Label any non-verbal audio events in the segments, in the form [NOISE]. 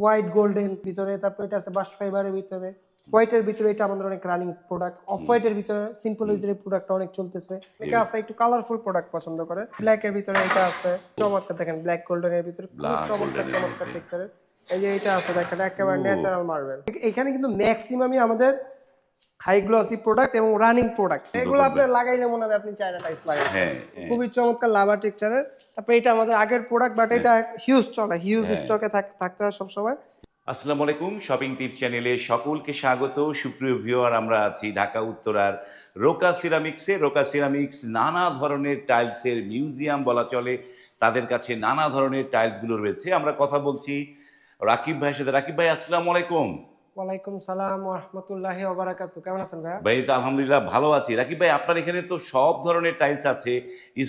White golden ভিতরে তারপর এটা আছে বাস্ট ফাইবারের ভিতরে। হোয়াইটের ভিতরে এটা আমাদের অনেক রানিং প্রোডাক্ট অফ হোয়াইটের ভিতরে সিম্পল ভিতরে প্রোডাক্ট অনেক চলতেছে। এটা আছে একটু কালারফুল প্রোডাক্ট পছন্দ করে। ব্ল্যাক এর ভিতরে এটা আছে। চমৎকার দেখেন ব্ল্যাক গোল্ডেন এর ভিতরে চমৎকার চমৎকার। পিকচারের এই যে এটা আছে দেখেন একেবারে ন্যাচারাল মার্বেল এখানে কিন্তু ম্যাক্সিমামই আমাদের হাই গ্লসি প্রোডাক্ট এবং রানিং প্রোডাক্ট এগুলো আপনি লাগাইলে মনে হবে আপনি চায়না টাইস লাগাইছেন হ্যাঁ হ্যাঁ। খুবই চমৎকার লাভা টেক্সচারের তারপরে এটা আমাদের আগের প্রোডাক্ট বাট এটা হিউজ চলে হিউজ হ্যাঁ। স্টকে থাকতে হয় সবসময়। আসসালামু আলাইকুম শপিং টিপ চ্যানেলে সকলকে স্বাগত। সুপ্রিয় ভিউয়ার আমরা আছি ঢাকা উত্তরার রোকা সিরামিক্সে রোকা সিরামিক্স নানা ধরনের টাইলসের মিউজিয়াম বলা চলে। তাদের কাছে নানা ধরনের টাইলসগুলো রয়েছে। আমরা কথা বলছি রাকিব ভাইয়ের সাথে। রাকিব ভাই আসসালামু আলাইকুম। ওয়ালাইকুম সালাম রহমতুল্লাহি ওবারাকাতু কেমন আছেন ভাইয়া? ভাই, তো আলহামদুলিল্লাহ ভালো আছি। রাকিব ভাই, আপনার এখানে তো সব ধরনের টাইলস আছে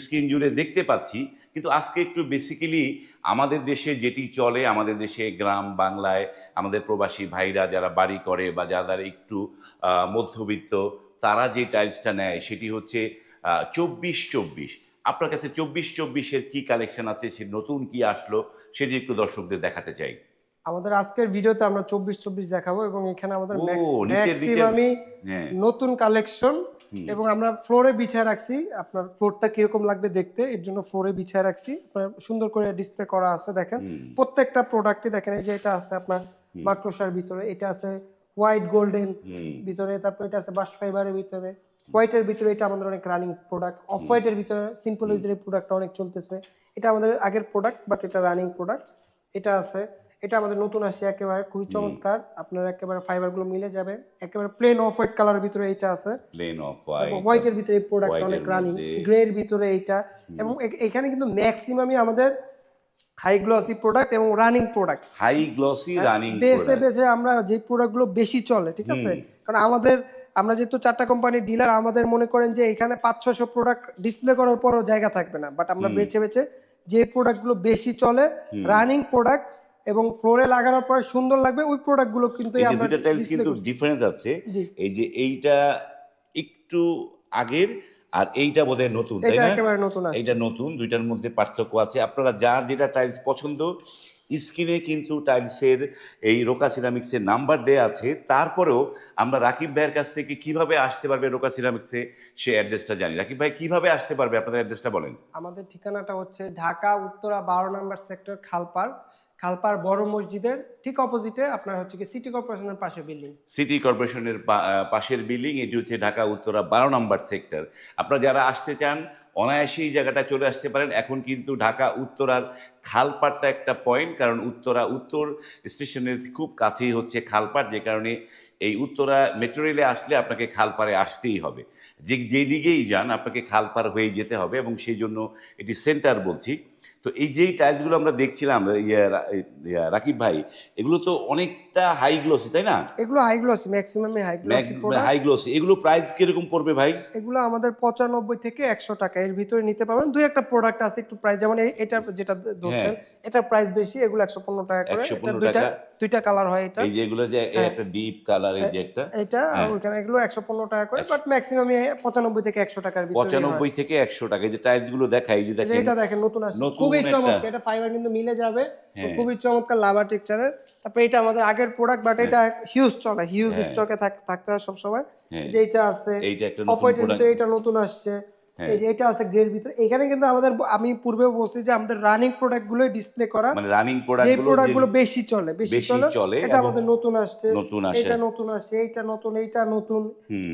স্ক্রিন জুড়ে দেখতে পাচ্ছি। কিন্তু আজকে একটু বেসিক্যালি আমাদের দেশে যেটি চলে, আমাদের দেশে গ্রাম বাংলায় আমাদের প্রবাসী ভাইরা যারা বাড়ি করে বা যারা একটু মধ্যবিত্ত, তারা যে টাইলসটা নেয় সেটি হচ্ছে চব্বিশ চব্বিশ। আপনার কাছে চব্বিশ চব্বিশের কি কালেকশন আছে? সে নতুন কি আসলো? সেটি একটু দর্শকদের দেখাতে চাই। আমাদের আজকের ভিডিওতে আমরা চব্বিশ চব্বিশ দেখাবো এবং এখানে আমাদের ম্যাক্সিমামই হ্যাঁ। নতুন কালেকশন এবং আমরা ফ্লোরে বিছায় রাখছি। আপনার ফ্লোরটা কীরকম লাগবে দেখতে? এর জন্য ফ্লোরে বিছায় রাখছি। সুন্দর করে ডিসপ্লে করা আছে দেখেন। প্রত্যেকটা প্রোডাক্টে দেখেন এই যে এটা আছে আপনার মাক্রোসার ভিতরে এটা আছে হোয়াইট গোল্ডেন ভিতরে তারপর এটা আছে বাস্ট ফাইবারের ভিতরে। হোয়াইটের ভিতরে এটা আমাদের অনেক রানিং প্রোডাক্ট অফ হোয়াইটের ভিতরে সিম্পলের ভিতরে প্রোডাক্ট অনেক চলতেছে। এটা আমাদের আগের প্রোডাক্ট বাট এটা রানিং প্রোডাক্ট এটা আছে এটা আমাদের নতুন আসছে একেবারে খুবই চমৎকার। আপনার একেবারে ফাইবারগুলো মিলে যাবে। একেবারে প্লেন অফ হোয়াইট কালারের ভিতরে এটা আছে। প্লেন অফ হোয়াইট হোয়াইটের ভিতরে এই প্রোডাক্ট অনেক রানিং গ্রে এর ভিতরে এইটা। এবং এখানে কিন্তু ম্যাক্সিমামই আমাদের হাই গ্লসি প্রোডাক্ট এবং running product high glossy running বেসে বেসে আমরা যে প্রোডাক্টগুলো বেশি চলে ঠিক আছে? কারণ আমাদের আমরা যেহেতু চারটা কোম্পানির ডিলার আমাদের মনে করেন যে এখানে পাঁচ ছশো প্রোডাক্ট ডিসপ্লে করার পরও জায়গা থাকবে না। বাট আমরা বেছে বেছে যে প্রোডাক্টগুলো বেশি চলে রানিং প্রোডাক্ট এবং ফ্লোরে লাগানোর পরে সুন্দর লাগবে ওই প্রোডাক্টগুলো কিন্তু এই দুইটা টাইলস কিন্তু ডিফারেন্স আছে। এই যে এইটা একটু আগের আর এইটা বোধহয় নতুন তাই না? এইটা নতুন দুইটার মধ্যে পার্থক্য আছে। আপনারা যার যেটা টাইলস পছন্দ স্ক্রিনে কিন্তু টাইলসের এই রোকা সিরামিক্সের নাম্বার দেয়া আছে। তারপরেও আমরা রাকিব ভাইয়ের কাছ থেকে কীভাবে আসতে পারবে রোকা সিরামিক্সে সে অ্যাড্রেসটা জানি। রাকিব ভাই কীভাবে আসতে পারবে? আপনাদের অ্যাড্রেসটা বলেন। আমাদের ঠিকানাটা হচ্ছে ঢাকা উত্তরা বারো নম্বর সেক্টর খালপার খালপার বড় মসজিদের ঠিক অপোজিটে আপনার হচ্ছে কি সিটি কর্পোরেশনের পাশে বিল্ডিং। সিটি কর্পোরেশনের পাশের বিল্ডিং, এটি হচ্ছে ঢাকা উত্তরা বারো নম্বর সেক্টর। আপনারা যারা আসতে চান অনায়াসে এই জায়গাটা চলে আসতে পারেন। এখন কিন্তু ঢাকা উত্তরার খালপাড়টা একটা পয়েন্ট কারণ উত্তরা উত্তর স্টেশনের খুব কাছেই হচ্ছে খালপাড়, যে কারণে এই উত্তরা মেট্রো রেলে আসলে আপনাকে খালপাড়ে আসতেই হবে। যে যেই দিকেই যান, আপনাকে খালপাড় হয়ে যেতে হবে এবং সেই জন্য এটি সেন্টার বলছি। তো এই যেই টাইলসগুলো আমরা দেখছিলাম ইয়ে, রাকিব ভাই এগুলো তো অনেকটা হাই গ্লোসি তাই না? এগুলো high glossy maximum high glossy high glossy এগুলো প্রাইস কীরকম পড়বে ভাই? এগুলো আমাদের পঁচানব্বই থেকে একশো টাকা এর ভিতরে নিতে পারবেন। দুই একটা প্রোডাক্ট আছে একটু প্রাইস যেমন এটা যেটা ধরছেন এটার প্রাইস বেশি এগুলো একশো পনেরো টাকা করে। 115 এটা দুইটা টাকা। দুইটা কালার হয় এটা। এই যে এগুলো যে একটা ডিপ কালার এই যে একটা। এটা আর ওইখানে এগুলো একশো পনেরো টাকা করে বাট ম্যাক্সিমাম পঁচানব্বই থেকে একশো টাকার ভিতরে হয়। পঁচানব্বই থেকে একশো টাকা এই যে টাইলসগুলো দেখাই এই যে দেখেন। এটা দেখেন নতুন আসছে। খুবই চমৎকার এটা ফাইবার কিন্তু মিলে যাবে হ্যাঁ। খুবই চমৎকার লাভা টেক্সচারের তারপরে এটা আমাদের আগের প্রোডাক্ট বাট এটা হিউজ চলে হিউজ স্টকে থাকতে হয় সবসময়। যেটা যে আছে এইটা একটা নতুন প্রোডাক্ট এটা নতুন আসছে। এই যে এটা আছে গ্রের ভিতরে। এখানে কিন্তু আমাদের আমি পূর্বে বলছি যে আমাদের রানিং প্রোডাক্টগুলো ডিসপ্লে করা। মানে রানিং যে প্রোডাক্ট প্রোডাক্টগুলো গুলো বেশি চলে বেশি চলে এটা আমাদের নতুন আসছে। নতুন আসে। এটা নতুন আসছে এইটা নতুন এইটা নতুন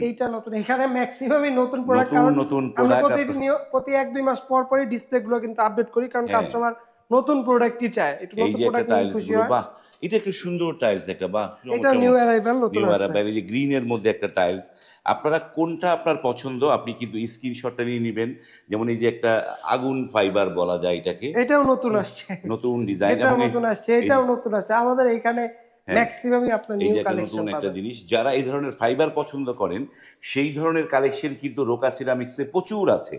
এইটা নতুন। এখানে ম্যাক্সিমামই নতুন প্রোডাক্ট কারণ নতুন product প্রতিদিন প্রতি এক দুই মাস পর পরই ডিসপ্লে গুলো কিন্তু আপডেট করি কারণ হ্যাঁ। কাস্টমার নতুন প্রোডাক্টই চায়। একটু নতুন প্রোডাক্ট নিয়ে খুশি হয়। এটা একটা সুন্দর টাইলস একটা বাহ এটা নিউ অ্যারাইভাল নতুন নিউ আসছে। এই যে গ্রিন এর মধ্যে একটা টাইলস আপনারা কোনটা আপনার পছন্দ? আপনি কিন্তু স্ক্রিনশটটা নিয়ে নেবেন। যেমন এই যে একটা আগুন ফাইবার বলা যায় এটাকে। এটাও নতুন আসছে। নতুন ডিজাইন এটাও নতুন আসছে এটাও নতুন আসছে। আমাদের এখানে ম্যাক্সিমামই আপনার। এই নিউ যে কালেকশন নতুন একটা জিনিস। যারা এই ধরনের ফাইবার পছন্দ করেন সেই ধরনের কালেকশন কিন্তু রোকা সিরামিক্সে প্রচুর আছে।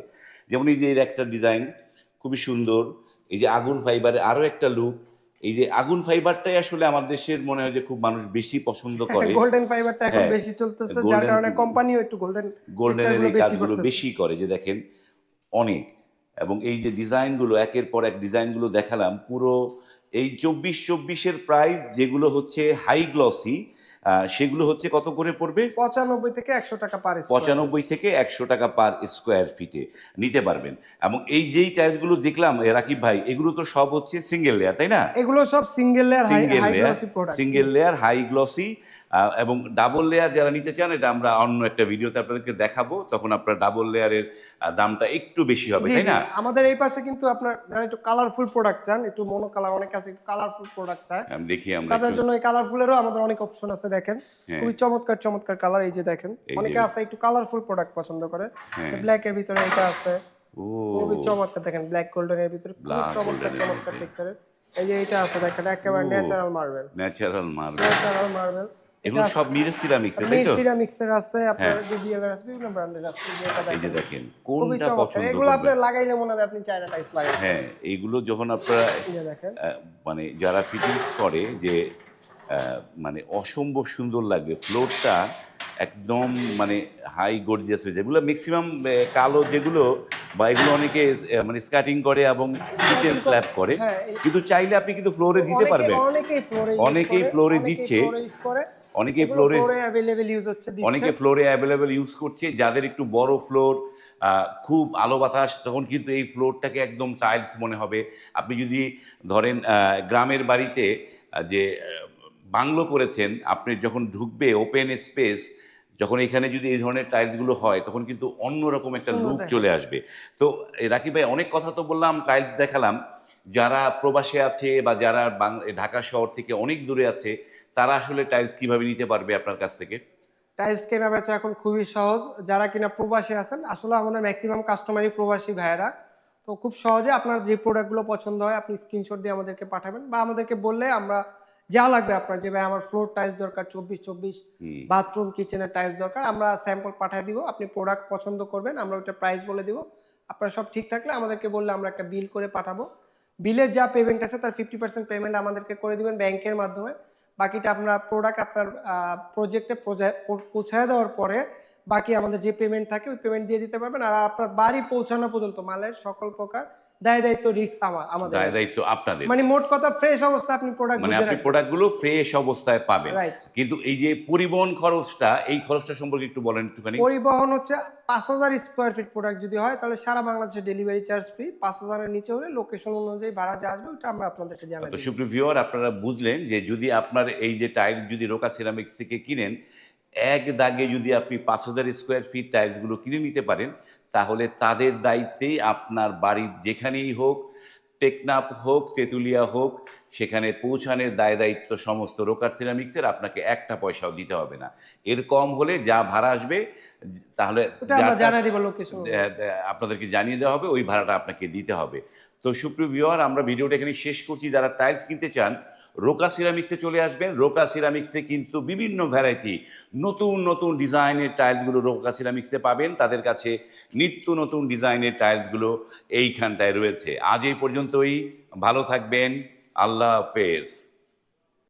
যেমন এই যে এর একটা ডিজাইন খুবই সুন্দর। এই যে আগুন ফাইবারের আরও একটা লুক এই যে আগুন ফাইবারটাই আসলে আমাদের দেশের মনে হয় যে খুব মানুষ বেশি পছন্দ [LAUGHS] করে। গোল্ডেন ফাইবারটা এখন হ্যাঁ, বেশি চলতেছে যার কারণে কোম্পানিও একটু গোল্ডেন গোল্ডেনের এই কাজগুলো বেশি করে যে দেখেন অনেক। এবং এই যে ডিজাইনগুলো একের পর এক ডিজাইনগুলো দেখালাম পুরো এই চব্বিশ চব্বিশের প্রাইস যেগুলো হচ্ছে হাই গ্লসি সেগুলো হচ্ছে কত করে পড়বে? পঁচানব্বই থেকে একশো টাকা পার পঁচানব্বই থেকে একশো টাকা পার স্কোয়ার ফিটে নিতে পারবেন। এবং এই যেই টাইলসগুলো দেখলাম রাকিব ভাই এগুলো তো সব হচ্ছে সিঙ্গেল লেয়ার তাই না? এগুলো সব single layer single layer single layer high glossy এবং ডাবল লেয়ার যারা নিতে চান এটা আমরা অন্য একটা ভিডিওতে আপনাদেরকে দেখাবো তখন আপনার ডাবল লেয়ারের দামটা একটু বেশি হবে তাই না? আমাদের এই পাশে কিন্তু আপনার যারা একটু কালারফুল প্রোডাক্ট চান একটু মনো কালার অনেক আছে কালারফুল প্রোডাক্ট চায় আমি দেখি আমরা তাদের জন্য এই কালারফুলেরও আমাদের অনেক অপশন আছে দেখেন। হ্যাঁ। খুবই চমৎকার চমৎকার কালার এই যে দেখেন। অনেকে আছে একটু কালারফুল প্রোডাক্ট পছন্দ করে হ্যাঁ। ব্ল্যাক এর ভিতরে এটা আছে। ও। খুবই চমৎকার দেখেন ব্ল্যাক গোল্ডেন এর ভিতরে খুবই চমৎকার চমৎকার পিকচারের এই যে এটা আছে দেখেন একেবারে natural marble natural marble natural marble এগুলো সব মিরে সিরামিক্স তাই তো? সিরামিক্সের আছে আপনার হ্যাঁ। ডিবিএল এর আছে বিভিন্ন ব্র্যান্ডের আছে এই যে দেখেন কোনটা পছন্দ এগুলো আপনি লাগাইলে মনে হবে আপনি চায়না টাইস লাগাইছেন। হ্যাঁ এইগুলো যখন আপনারা দেখেন। মানে যারা ফিটিংস করে যে মানে অসম্ভব সুন্দর লাগবে ফ্লোরটা একদম মানে হাই গর্জিয়াস হয়ে যায়। এগুলো ম্যাক্সিমাম কালো যেগুলো বা এগুলো অনেকে মানে স্কার্টিং করে এবং কিচেন স্ল্যাব করে। হ্যাঁ, কিন্তু চাইলে আপনি কিন্তু ফ্লোরে দিতে পারবেন। অনেকেই ফ্লোরে দিচ্ছে। অনেকেই ফ্লোরে অ্যাভেলেবল ইউজ হচ্ছে অনেকে ফ্লোরে অ্যাভেলেবেল ইউজ করছে যাদের একটু বড় ফ্লোর খুব আলো বাতাস তখন কিন্তু এই ফ্লোরটাকে একদম টাইলস মনে হবে। আপনি যদি ধরেন গ্রামের বাড়িতে যে বাংলো করেছেন আপনি যখন ঢুকবে ওপেন স্পেস যখন এখানে যদি এই ধরনের টাইলসগুলো হয় তখন কিন্তু অন্যরকম একটা লুক চলে আসবে। তো রাকিব ভাই অনেক কথা তো বললাম টাইলস দেখালাম। যারা প্রবাসে আছে বা যারা ঢাকা শহর থেকে অনেক দূরে আছে তারা আসলে টাইলস কীভাবে নিতে পারবে আপনার কাছ থেকে? টাইলস কেনা বেচা এখন খুবই সহজ। যারা কিনা প্রবাসী আছেন আসলে আমাদের ম্যাক্সিমাম কাস্টমারই প্রবাসী ভাইয়েরা তো খুব সহজে আপনার যে প্রোডাক্টগুলো পছন্দ হয় আপনি স্ক্রিনশট দিয়ে আমাদেরকে পাঠাবেন বা আমাদেরকে বললে আমরা যা লাগবে আপনার যে ভাই আমার ফ্লোর টাইলস দরকার চব্বিশ চব্বিশ বাথরুম কিচেনের টাইলস দরকার আমরা স্যাম্পল পাঠিয়ে দিব আপনি প্রোডাক্ট পছন্দ করবেন আমরা ওটা প্রাইস বলে দিব। আপনার সব ঠিক থাকলে আমাদেরকে বললে আমরা একটা বিল করে পাঠাবো। বিলের যা পেমেন্ট আছে তার ফিফটি পার্সেন্ট পেমেন্ট আমাদেরকে করে দিবেন ব্যাংকের মাধ্যমে। বাকিটা আপনার প্রোডাক্ট আপনার প্রজেক্টে পৌঁছায় দেওয়ার পরে বাকি আমাদের যে পেমেন্ট থাকে, ওই পেমেন্ট দিয়ে দিতে পারবেন। আর আপনার বাড়ি পৌঁছানো পর্যন্ত, মালের সকল প্রকার দায় দায়িত্ব রিস্ক আমাদের দায় দায়িত্ব আপনাদের। মানে মোট কথা ফ্রেশ অবস্থা আপনি প্রোডাক্ট মানে আপনি প্রোডাক্টগুলো ফ্রেশ অবস্থায় পাবেন। কিন্তু এই যে পরিবহন খরচটা এই খরচটা সম্পর্কে একটু বলেন একটুখানি। পরিবহন হচ্ছে পাঁচ হাজার স্কোয়ার ফিট প্রোডাক্ট যদি হয় তাহলে সারা বাংলাদেশে ডেলিভারি চার্জ ফ্রি পাঁচ হাজারের নিচে হলে লোকেশন অনুযায়ী ভাড়া যা আসবে ওটা আমরা আপনাদেরকে জানাই তো সুপ্রিয় ভিউয়ার আপনারা বুঝলেন যে যদি আপনার এই যে টাইলস যদি রোকা সিরামিক্স থেকে কিনেন এক দাগে যদি আপনি পাঁচ হাজার স্কোয়ার ফিট টাইলসগুলো কিনে নিতে পারেন তাহলে তাদের দায়িত্বেই আপনার বাড়ির যেখানেই হোক টেকনাপ হোক তেঁতুলিয়া হোক সেখানে পৌঁছানোর দায় দায়িত্ব সমস্ত রোকার সিরামিক্সের আপনাকে একটা পয়সাও দিতে হবে না। এর কম হলে যা ভাড়া আসবে তাহলে লোকেশন আহ, আপনাদেরকে জানিয়ে দেওয়া হবে ওই ভাড়াটা আপনাকে দিতে হবে। তো সুপ্রিয় ভিওয়ার আমরা ভিডিওটা এখানে শেষ করছি। যারা টাইলস কিনতে চান রোকা সিরামিক্সে চলে আসবেন। রোকা সিরামিক্সে কিন্তু বিভিন্ন ভ্যারাইটি নতুন নতুন ডিজাইনের টাইলসগুলো রোকা সিরামিক্সে পাবেন। তাদের কাছে নিত্য নতুন ডিজাইনের টাইলসগুলো এইখানটায় রয়েছে। আজ এই পর্যন্তই। ভালো থাকবেন। আল্লাহ হাফেজ।